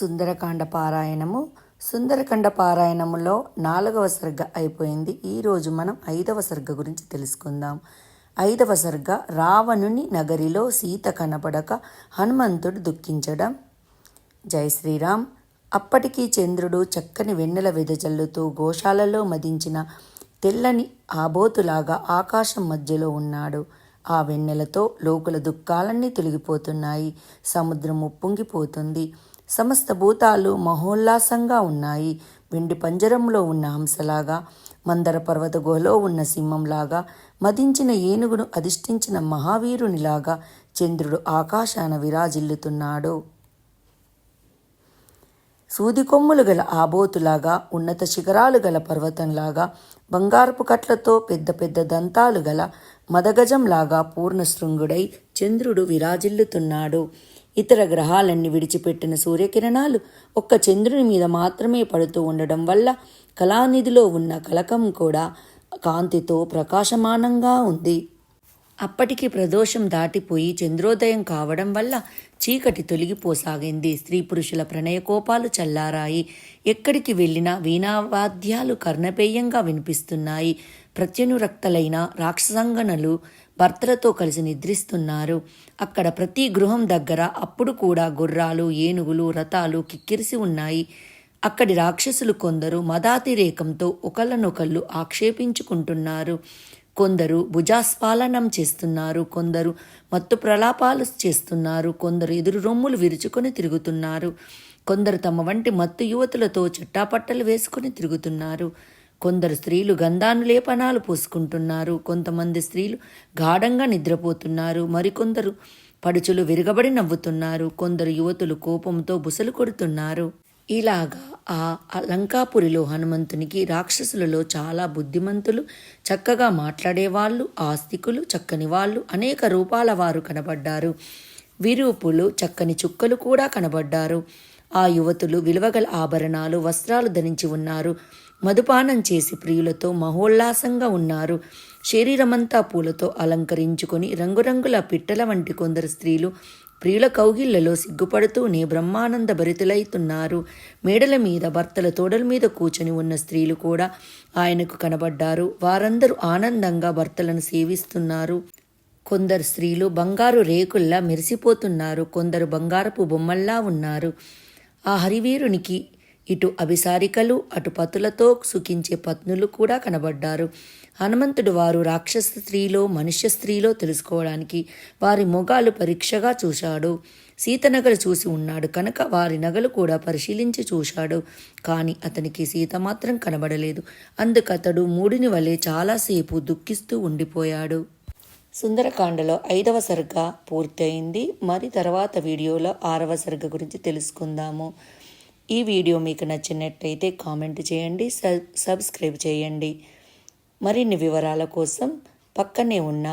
సుందరకాండ పారాయణము. సుందరకాండ పారాయణములో నాలుగవ సర్గ అయిపోయింది. ఈరోజు మనం ఐదవ సర్గ గురించి తెలుసుకుందాం. ఐదవ సర్గ రావణుని నగరిలో సీత కనపడక హనుమంతుడు దుఃఖించడం. జై శ్రీరామ్. అప్పటికీ చంద్రుడు చక్కని వెన్నెల వెదజల్లుతూ గోశాలలో మదించిన తెల్లని ఆబోతులాగా ఆకాశం మధ్యలో ఉన్నాడు. ఆ వెన్నెలతో లోకుల దుఃఖాలన్నీ తొలగిపోతున్నాయి. సముద్రం ఉప్పొంగిపోతుంది సమస్త భూతాలు మహోల్లాసంగా ఉన్నాయి. వెండి పంజరంలో ఉన్న హంసలాగా మందర పర్వత గుహలో ఉన్న సింహంలాగా మదించిన ఏనుగును అధిష్ఠించిన మహావీరునిలాగా చంద్రుడు ఆకాశాన విరాజిల్లుతున్నాడు. సూదికొమ్ములు గల ఆబోతులాగా ఉన్నత శిఖరాలు గల పర్వతంలాగా బంగారపు కట్లతో పెద్ద పెద్ద దంతాలు గల మదగజంలాగా పూర్ణశృంగుడై చంద్రుడు విరాజిల్లుతున్నాడు. ఇతర గ్రహాలన్నీ విడిచిపెట్టిన సూర్యకిరణాలు ఒక్క చంద్రుని మీద మాత్రమే పడుతూ ఉండడం వల్ల కళానిధిలో ఉన్న కలకం కూడా కాంతితో ప్రకాశమానంగా ఉంది. అప్పటికి ప్రదోషం దాటిపోయి చంద్రోదయం కావడం వల్ల చీకటి తొలగిపోసాగింది. స్త్రీ పురుషుల ప్రణయకోపాలు చల్లారాయి. ఎక్కడికి వెళ్ళినా వీణావాద్యాలు కర్ణపేయంగా వినిపిస్తున్నాయి. ప్రత్యనురక్తలైన రాక్షసంగనలు భర్తలతో కలిసి నిద్రిస్తున్నారు. అక్కడ ప్రతి గృహం దగ్గర అప్పుడు కూడా గుర్రాలు ఏనుగులు రథాలు కిక్కిరిసి ఉన్నాయి. అక్కడి రాక్షసులు కొందరు మదాతిరేకంతో ఒకళ్ళనొకళ్ళు ఆక్షేపించుకుంటున్నారు. కొందరు భుజాస్పాలనం చేస్తున్నారు. కొందరు మత్తు ప్రలాపాలు చేస్తున్నారు. కొందరు ఎదురు రొమ్ములు విరుచుకొని తిరుగుతున్నారు. కొందరు తమ వంటి మత్తు యువతులతో చట్టాపట్టలు వేసుకుని తిరుగుతున్నారు. కొందరు స్త్రీలు గంధాను లేపనాలు పూసుకుంటున్నారు. కొంతమంది స్త్రీలు గాఢంగా నిద్రపోతున్నారు. మరికొందరు పడుచులు విరగబడి నవ్వుతున్నారు. కొందరు యువతులు కోపంతో బుసలు కొడుతున్నారు. ఇలాగా ఆ లంకాపురిలో హనుమంతునికి రాక్షసులలో చాలా బుద్ధిమంతులు చక్కగా మాట్లాడేవాళ్ళు ఆస్తికులు చక్కని వాళ్ళు అనేక రూపాల వారు కనబడ్డారు. విరూపులు చక్కని చుక్కలు కూడా కనబడ్డారు. ఆ యువతులు విలువగల ఆభరణాలు వస్త్రాలు ధరించి ఉన్నారు. మధుపానం చేసి ప్రియులతో మహోల్లాసంగా ఉన్నారు. శరీరమంతా పూలతో అలంకరించుకొని రంగురంగుల పిట్టల వంటి కొందరు స్త్రీలు ప్రియుల కౌగిళ్ళలో సిగ్గుపడుతూనే బ్రహ్మానంద భరితులైతున్నారు. మేడల మీద భర్తల తోడల మీద కూర్చొని ఉన్న స్త్రీలు కూడా ఆయనకు కనబడ్డారు. వారందరూ ఆనందంగా భర్తలను సేవిస్తున్నారు. కొందరు స్త్రీలు బంగారు రేకుల్లా మెరిసిపోతున్నారు. కొందరు బంగారపు బొమ్మల్లా ఉన్నారు. ఆ హరివీరునికి ఇటు అభిసారికలు అటు పతులతో సుఖించే పత్నులు కూడా కనబడ్డారు. హనుమంతుడు వారు రాక్షస స్త్రీలో మనుష్య స్త్రీలో తెలుసుకోవడానికి వారి మొగాలు పరీక్షగా చూశాడు. సీత నగలు చూసి ఉన్నాడు కనుక వారి నగలు కూడా పరిశీలించి చూశాడు. కానీ అతనికి సీత మాత్రం కనబడలేదు. అందుకతడు మూడిని వలె చాలాసేపు దుఃఖిస్తూ ఉండిపోయాడు. సుందరకాండలో ఐదవ సరిగ్గా పూర్తయింది. మరి తర్వాత వీడియోలో ఆరవ సర్గ గురించి తెలుసుకుందాము. ఈ వీడియో మీకు నచ్చినట్టయితే కామెంట్ చేయండి సబ్స్క్రైబ్ చేయండి. మరిన్ని వివరాల కోసం పక్కనే ఉన్న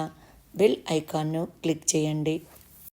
బెల్ ఐకాన్ను క్లిక్ చేయండి.